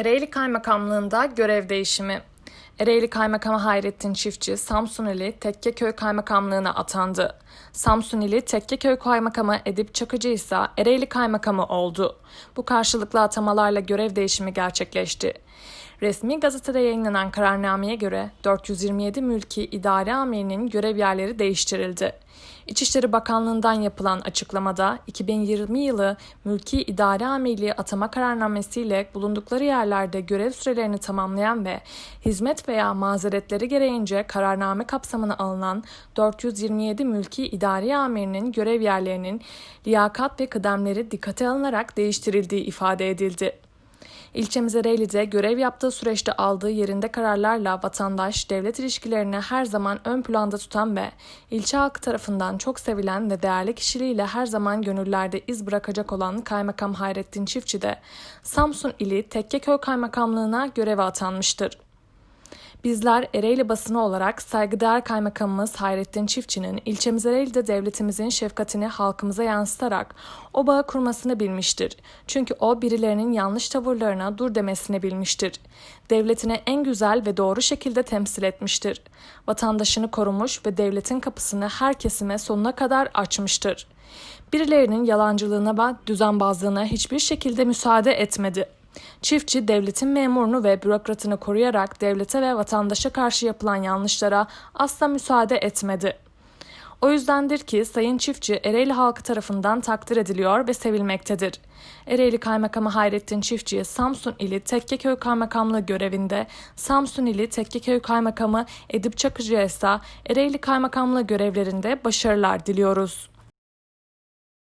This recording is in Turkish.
Ereğli Kaymakamlığı'nda görev değişimi. Ereğli Kaymakamı Hayrettin Çiftçi, Samsunili Tekkeköy Kaymakamlığı'na atandı. Samsunili Tekkeköy Kaymakamı Edip Çakıcı ise Ereğli Kaymakamı oldu. Bu karşılıklı atamalarla görev değişimi gerçekleşti. Resmi gazetede yayınlanan kararnameye göre 427 mülki idare amirinin görev yerleri değiştirildi. İçişleri Bakanlığı'ndan yapılan açıklamada 2020 yılı mülki idare amirliği atama kararnamesiyle bulundukları yerlerde görev sürelerini tamamlayan ve hizmet veya mazeretleri gereğince kararname kapsamına alınan 427 mülki idare amirinin görev yerlerinin liyakat ve kıdemleri dikkate alınarak değiştirildiği ifade edildi. İlçemiz Ereğli'de görev yaptığı süreçte aldığı yerinde kararlarla vatandaş devlet ilişkilerini her zaman ön planda tutan ve ilçe halkı tarafından çok sevilen ve değerli kişiliğiyle her zaman gönüllerde iz bırakacak olan Kaymakam Hayrettin Çiftçi de Samsun ili Tekkeköy Kaymakamlığına göreve atanmıştır. Bizler Ereğli basını olarak saygıdeğer kaymakamımız Hayrettin Çiftçi'nin ilçemiz Ereğli'de devletimizin şefkatini halkımıza yansıtarak o bağı kurmasını bilmiştir. Çünkü o birilerinin yanlış tavırlarına dur demesini bilmiştir. Devletine en güzel ve doğru şekilde temsil etmiştir. Vatandaşını korumuş ve devletin kapısını her kesime sonuna kadar açmıştır. Birilerinin yalancılığına ve düzenbazlığına hiçbir şekilde müsaade etmedi. Çiftçi devletin memurunu ve bürokratını koruyarak devlete ve vatandaşa karşı yapılan yanlışlara asla müsaade etmedi. O yüzdendir ki Sayın Çiftçi Ereğli halkı tarafından takdir ediliyor ve sevilmektedir. Ereğli Kaymakamı Hayrettin Çiftçi'ye Samsun ili Tekkeköy Kaymakamlığı görevinde, Samsun ili Tekkeköy Kaymakamı Edip Çakıcı'ya ise Ereğli Kaymakamlığı görevlerinde başarılar diliyoruz.